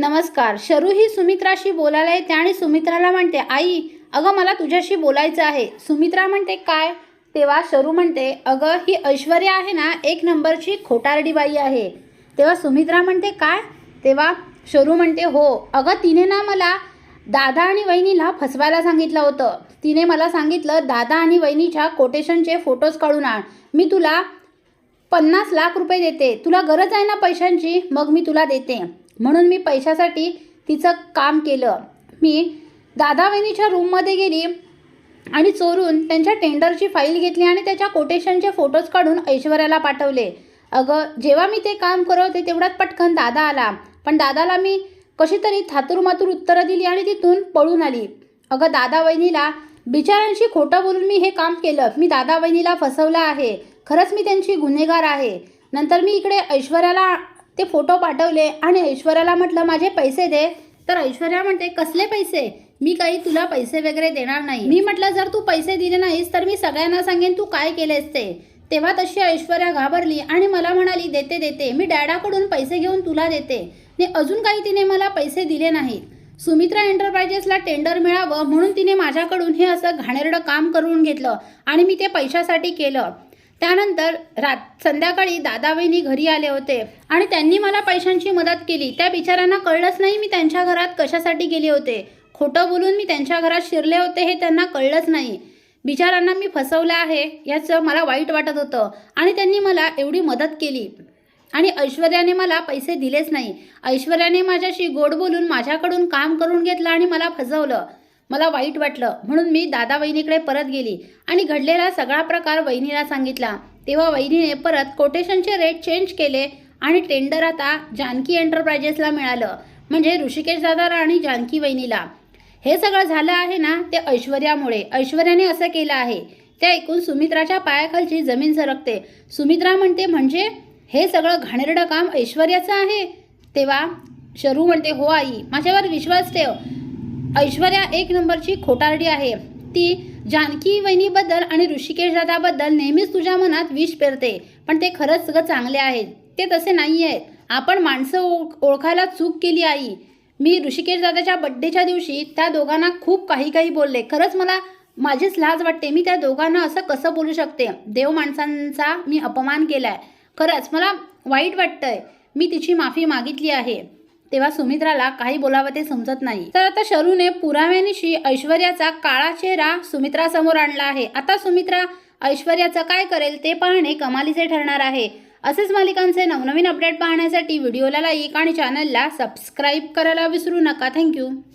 नमस्कार शरू ही सुमित्राशी बोलायला येते आणि सुमित्राला म्हणते आई अगं मला तुझ्याशी बोलायचं आहे. सुमित्रा म्हणते काय? तेव्हा शरू म्हणते अगं ही ऐश्वर्या आहे ना एक नंबरची खोटारडी बाई आहे. तेव्हा सुमित्रा म्हणते काय? तेव्हा शरू म्हणते हो अगं तिने ना मला दादा आणि वहिनीला फसवायला सांगितलं होतं. तिने मला सांगितलं दादा आणि वहिनीच्या कोटेशनचे फोटोज काढून आण. मी तुला पन्नास लाख रुपये देते. तुला गरज आहे ना पैशांची? मग मी तुला देते. म्हणून मी पैशासाठी तिचं काम केलं. मी दादा वहिनीच्या रूममध्ये गेली आणि चोरून त्यांच्या टेंडरची फाईल घेतली आणि त्याच्या कोटेशनचे फोटोज काढून ऐश्वर्याला पाठवले. अगं जेव्हा मी ते काम करवते तेवढ्यात पटकन दादा आला. पण दादाला मी कशी तरी थातूरमातूर उत्तरं दिली आणि तिथून पळून आली. अगं दादा वहिनीला बिचाऱ्यांशी खोटं बोलून मी हे काम केलं. मी दादा वहिनीला फसवलं आहे. खरंच मी त्यांची गुन्हेगार आहे. नंतर मी इकडे ऐश्वर्याला ते फोटो पाठवले आणि ऐश्वर्याला म्हटलं माझे पैसे दे. तर ऐश्वर्या म्हणते कसले पैसे? मी काही तुला पैसे वगैरे देणार नाही. मी म्हटलं जर तू पैसे दिले नाहीस तर मी सगळ्यांना सांगेन तू काय केलेस ते. तेव्हा तशी ऐश्वर्या घाबरली आणि मला म्हणाली देते देते. मी डॅडाकडून पैसे घेऊन तुला देते. आणि अजून काही तिने मला पैसे दिले नाहीत. सुमित्रा एंटरप्राइजेसला टेंडर मिळावं म्हणून तिने माझ्याकडून हे असं घाणेरडं काम करून घेतलं आणि मी ते पैशासाठी केलं. त्यानंतर रात संध्याकाळी दादाबाईंनी घरी आले होते आणि त्यांनी मला पैशांची मदत केली. त्या बिचाऱ्यांना कळलंच नाही मी त्यांच्या घरात कशासाठी गेले होते. खोटं बोलून मी त्यांच्या घरात शिरले होते हे त्यांना कळलंच नाही. बिचारांना मी फसवलं आहे याचं मला वाईट वाटत होतं आणि त्यांनी मला एवढी मदत केली. आणि ऐश्वर्याने मला पैसे दिलेच नाही. ऐश्वर्याने माझ्याशी गोड बोलून माझ्याकडून काम करून घेतलं आणि मला फसवलं. मला वाईट वाटलं. म्हणून मी दादा वहिनीकडे परत गेली आणि घडलेला सगळा प्रकार वहिनीला सांगितला. तेव्हा वहिनीने परत कोटेशनचे रेट चेंज केले आणि टेंडर आता जानकी एंटरप्राइजेसला मिळालं म्हणजे ऋषिकेश दादाला आणि जानकी वहिनीला. हे सगळं झालं आहे ना ते ऐश्वर्यामुळे. ऐश्वर्याने असं केलं आहे. ते ऐकून सुमित्राच्या पायाखालची जमीन सरकते. सुमित्रा म्हणते म्हणजे हे सगळं घाणेरडं काम ऐश्वर्याचं आहे? तेव्हा शरू म्हणते हो आई माझ्यावर विश्वास ठेव. ऐश्वर्या एक नंबरची खोटारडी आहे. ती जानकी वहिनीबद्दल आणि ऋषिकेश दादाबद्दल नेहमीच तुझ्या मनात विष पेरते पण ते खरंच सगळं चांगले आहेत. ते तसे नाही आहेत. आपण माणसं ओळखायला चूक केली आई. मी ऋषिकेश दादाच्या बड्डेच्या दिवशी त्या दोघांना खूप काही काही बोलले. खरंच मला माझीच लाज वाटते. मी त्या दोघांना असं कसं बोलू शकते? देव माणसांचा मी अपमान केला आहे खरंच मला वाईट वाटतंय. मी तिची माफी मागितली आहे. तेव्हा सुमित्राला काही बोलावं ते समजत नाही. तर आता शरूने पुराव्यानिशी ऐश्वर्याचा काळा चेहरा सुमित्रासमोर आणला आहे. आता सुमित्रा ऐश्वर्याचं काय करेल ते पाहणे कमालीचे ठरणार आहे. असेच मालिकांचे नवनवीन अपडेट पाहण्यासाठी व्हिडिओला लाईक आणि चॅनलला सबस्क्राईब करायला विसरू नका. थँक्यू